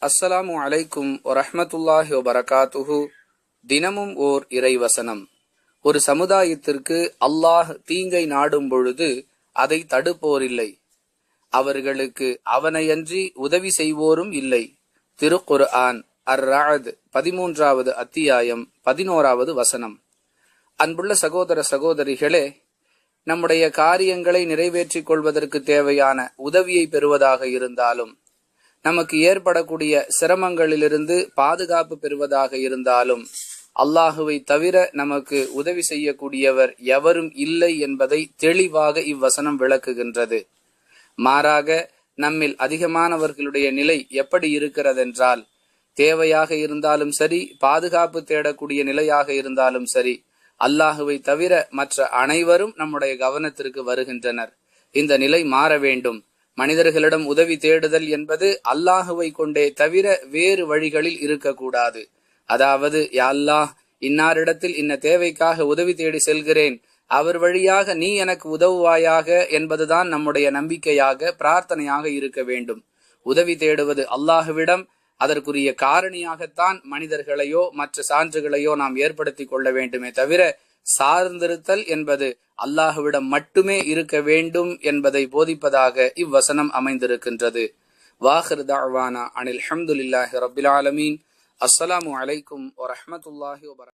அஸ்ஸலாமு அலைக்கும் வரஹமத்துல்லாஹி வபரகாத்துஹு. தினமும் ஓர் இறைவசனம். ஒரு சமுதாயத்திற்கு அல்லாஹ் தீங்கை நாடும் பொழுது அதை தடுப்போரில்லை. அவர்களுக்கு அவனையன்றி உதவி செய்வோரும் இல்லை. திருக்குர்ஆன் அர் ராத் பதிமூன்றாவது அத்தியாயம் பதினோராவது வசனம். அன்புள்ள சகோதர சகோதரிகளே நம்முடைய காரியங்களை நிறைவேற்றிக் கொள்வதற்கு தேவையான உதவியை பெறுவதாக இருந்தாலும் நமக்கு ஏற்படக்கூடிய சிரமங்களிலிருந்து பாதுகாப்பு பெறுவதாக இருந்தாலும் அல்லாஹுவை தவிர நமக்கு உதவி செய்யக்கூடியவர் எவரும் இல்லை என்பதை தெளிவாக இவ்வசனம் விளக்குகின்றது. மாறாக நம்மில் அதிகமானவர்களுடைய நிலை எப்படி இருக்கிறதென்றால் தேவையாக இருந்தாலும் சரி பாதுகாப்பு தேடக்கூடிய நிலையாக இருந்தாலும் சரி அல்லாஹுவை தவிர மற்ற அனைவரும் நம்முடைய கவனத்திற்கு வருகின்றனர். இந்த நிலை மாற வேண்டும். மனிதர்களிடம் உதவி தேடுதல் என்பது அல்லாஹுவை கொண்டே தவிர வேறு வழிகளில் இருக்கக்கூடாது. அதாவது யா அல்லாஹ் இன்னாரிடத்தில் இன்ன தேவைக்காக உதவி தேடி செல்கிறேன். அவர் வழியாக நீ எனக்கு உதவுவாயாக என்பதுதான் நம்முடைய நம்பிக்கையாக பிரார்த்தனையாக இருக்க வேண்டும். உதவி தேடுவது அல்லாஹுவிடம் அதற்குரிய காரணியாகத்தான் மனிதர்களையோ மற்ற சான்றுகளையோ நாம் ஏற்படுத்தி கொள்ள வேண்டுமே தவிர சார்ந்திருத்தல் என்பது அல்லாஹுவிடம் மட்டுமே இருக்க வேண்டும் என்பதை போதிப்பதாக இவ்வசனம் அமைந்திருக்கின்றது. வாஹிர் தாழ்வானா அனில் அஹமதுல்லாஹி ரபில் ஆலமீன். அஸ்ஸலாமு அலைக்கும் வரஹமத்துல்லாஹி வபரகாத்துஹு